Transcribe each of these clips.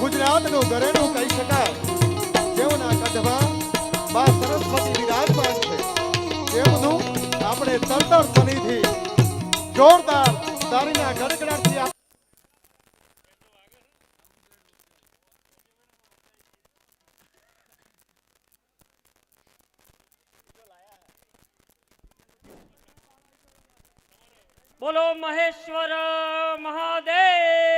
ગુજરાતનું ઘરેણું કહી શકાય. જેઓના કદમાં માં સરસ્વતી વિરાજમાન છે. તેમનું આપણે તરતર સનીથી જોરદાર તારીના ગડગડાટથી બોલો મહેશ્વર મહાદેવ!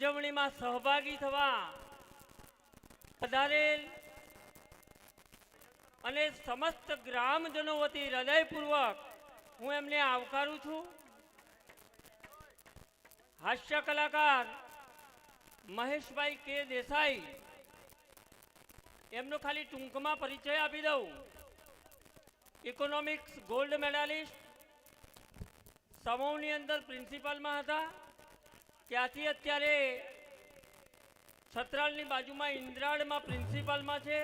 ઉજવણીમાં સહભાગી થવા પધારેલ અને સમસ્ત ગ્રામજનો વતી હૃદયપૂર્વક હું એમને આવકારું છું. હાસ્ય કલાકાર મહેશભાઈ કે દેસાઈ, એમનો ખાલી ટૂંકમાં પરિચય આપી દઉં. ઇકોનોમિક્સ ગોલ્ડ મેડાલિસ્ટ સમૂહની અંદર પ્રિન્સિપાલમાં હતા. ત્યાંથી અત્યારે છત્રાલની બાજુમાં ઇન્દ્રાળમાં પ્રિન્સિપાલમાં છે.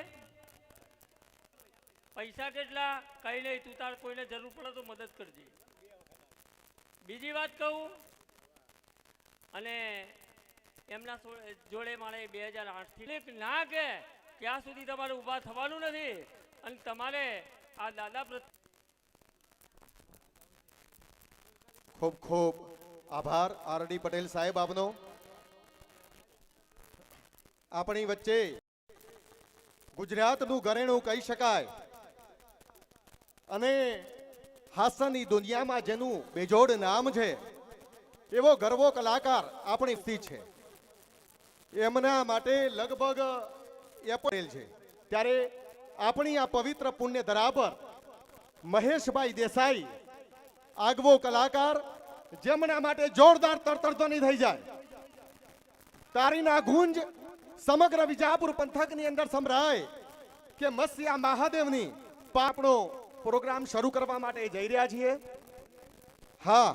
પૈસા કેટલા? કઈ નહીં, તું તાર કોઈને જરૂર પડે તો મદદ કરજે. બીજી વાત કહું, અને એમના જોડે મારે બે હજાર આઠથી ના કે ત્યાં સુધી તમારે ઊભા થવાનું નથી. અને તમારે આ દાદા પ્રત્યે ખૂબ ખૂબ આભાર આરડી પટેલ સાહેબ આપનો. આપણી વચ્ચે ગુજરાતનું ઘરેણું કહી શકાય. અને હાસ્યની દુનિયામાં જેનું બેજોડ નામ છે, એવો ગર્વો કલાકાર આપણી સ્થિત છે. એમના માટે લગભગ એ પટેલ છે. ત્યારે આપણી આ પવિત્ર પુણ્ય ધરા પર મહેશભાઈ દેસાઈ આગવો કલાકાર જેમના માટે જોરદાર તરતરધ્વની થઈ જાય. તારીના ગુંજ સમગ્ર વિજાપુર પંથકની અંદર સંભળાય કે મસ્યા મહાદેવની આપણો પ્રોગ્રામ શરૂ કરવા માટે જઈ રહ્યા છીએ. હા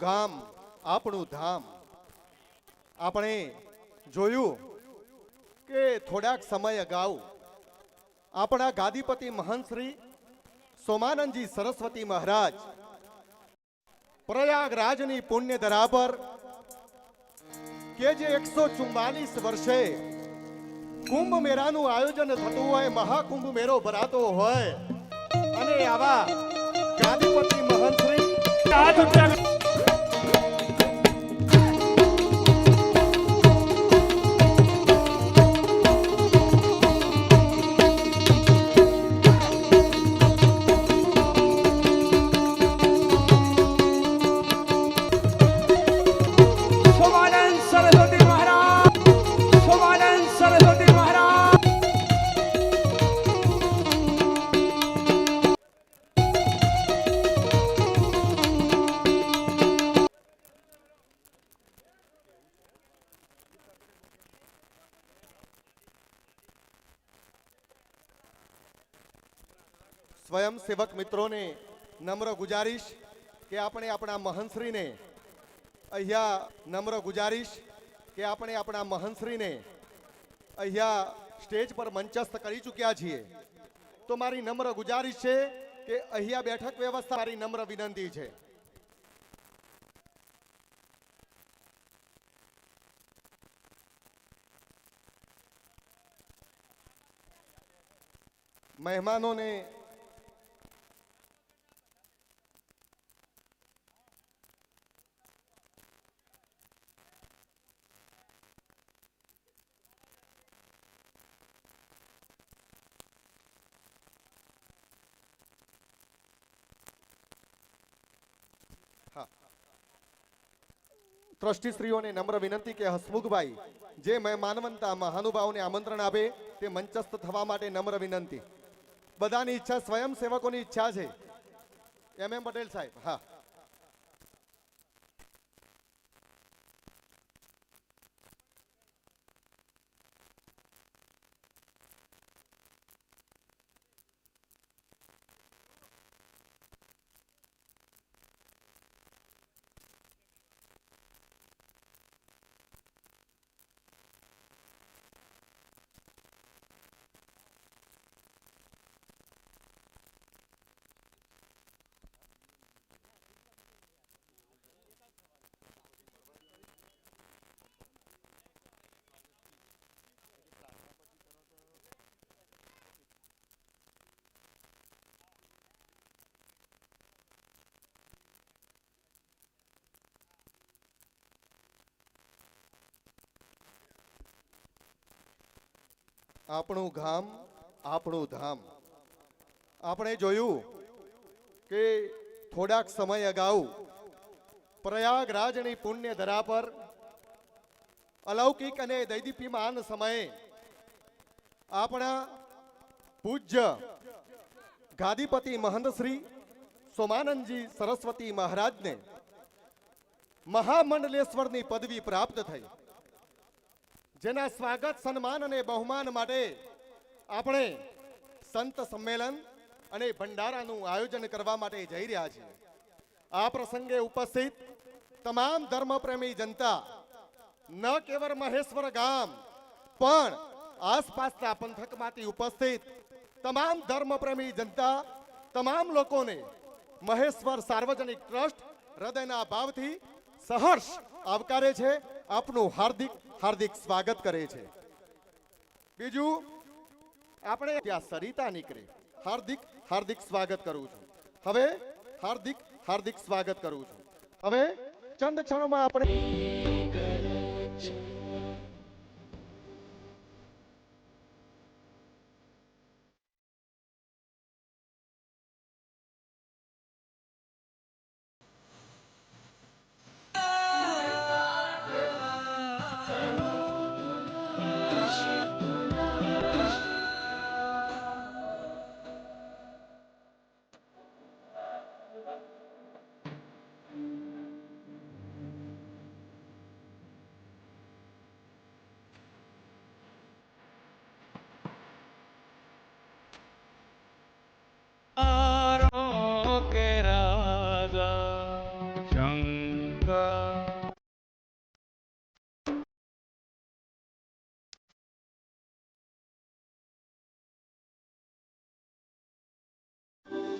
ગામ, આપણું ધામ. આપણે જોયું કે થોડાક સમય અગાઉ આપણા ગાદીપતિ મહંત શ્રી સોમાનંદજી સરસ્વતી મહારાજ પ્રયાગરાજની પુણ્ય ધરા પર કે જે એકસો ચુમ્માલીસ વર્ષે કુંભ મેળાનું આયોજન થતું હોય, મહાકુંભ મેળો ભરાતો હોય અને આવા ગાદીપતિ મહંત શ્રી હાથ સ્વયંસેવક મિત્રોને નમ્ર ગુજારીશ કે આપણે આપણા મહંશ્રીને અહીંયા નમ્ર ગુજારીશ કે આપણે આપણા મહંશ્રીને અહીંયા સ્ટેજ પર મંચસ્થ કરી ચૂક્યા છીએ. તો મારી નમ્ર ગુજારીશ છે કે અહીંયા બેઠક વ્યવસ્થા મારી નમ્ર વિનંતી છે. મહેમાનોને ટ્રસ્ટીશ્રીઓને નમ્ર વિનંતી કે હસમુખભાઈ, જે મહેમાનવંતા મહાનુભાવોને આમંત્રણ આપે, તે મંચસ્થ થવા માટે નમ્ર વિનંતી. બધાની ઈચ્છા સ્વયંસેવકોની ઈચ્છા છે. એમ એમ પટેલ સાહેબ, હા. આપણું ગામ, આપણું ધામ. આપણે જોયું કે થોડાક સમય અગાઉ પ્રયાગરાજની પુણ્ય ધરા પર અલૌકિક અને દૈદીપીમાન સમયે આપણા પૂજ્ય ગાદીપતિ મહંત શ્રી સોમાનંદજી સરસ્વતી મહારાજને મહામંડલેશ્વરની પદવી પ્રાપ્ત થઈ. જેના સ્વાગત, સન્માન અને બહુમાન માટે આપણે સંત સંમેલન અને ભંડારાનું આયોજન કરવા માટે જઈ રહ્યા છીએ. આ પ્રસંગે ઉપસ્થિત તમામ ધર્મપ્રેમી જનતા, ન કેવળ મહેશ્વર ગામ, પણ આસપાસના પંથકમાંથી ઉપસ્થિત તમામ ધર્મપ્રેમી જનતા, તમામ લોકોને મહેશ્વર સાર્વજનિક ટ્રસ્ટ હૃદયના ભાવથી સહર્ષ આવકારે છે. આપનું હાર્દિક હાર્દિક સ્વાગત કરે છે. બીજું, આપણે ત્યાં સરિતા નીકળે. હાર્દિક હાર્દિક સ્વાગત કરું છું. હવે, હાર્દિક હાર્દિક સ્વાગત કરું છું. હવે, ચંદ ક્ષણોમાં આપણે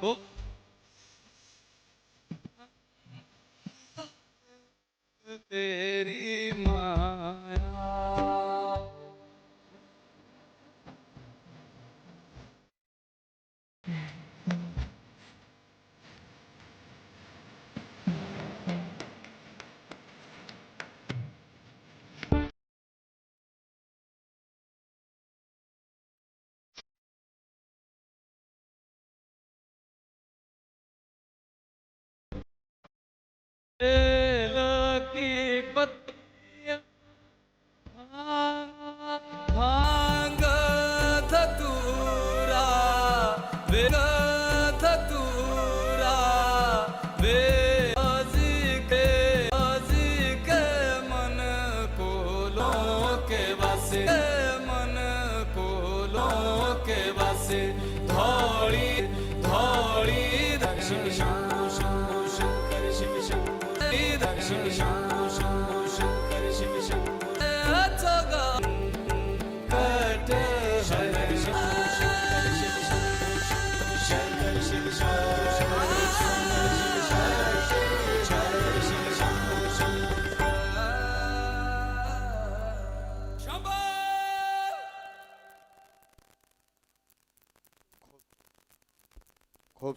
Oh. तेरी माया Boo.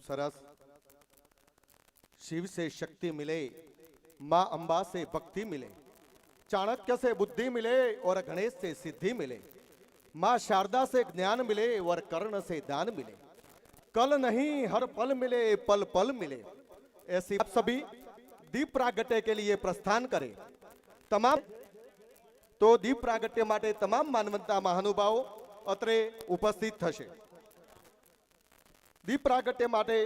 सरस शिव से शक्ति मिले माँ अंबा से भक्ति मिले चाणक्य से बुद्धि मिले और गणेश से सिद्धि मिले माँ शारदा से ज्ञान मिले और कर्ण से दान मिले कल नहीं हर पल मिले पल पल मिले ऐसी आप सभी दीप प्रागट्य के लिए प्रस्थान करें તમામ તો દીપ પ્રાગટ્ય માટે તમામ માનવંતા મહાનુભાવો અત્રે ઉપસ્થિત થશે દીપ પ્રાગટ્ય માટે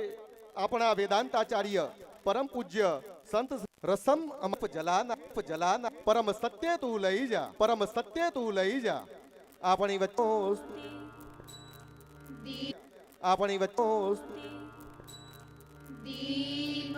આપણા વેદાંતાચાર્ય પરમ પૂજ્ય સંત રસમ અમપ જલાના જલાના પરમ સત્ય તું લઈ જા પરમ સત્ય તું લઈ જા. આપણી વચ્ચે આપણી વચ્ચે દીપ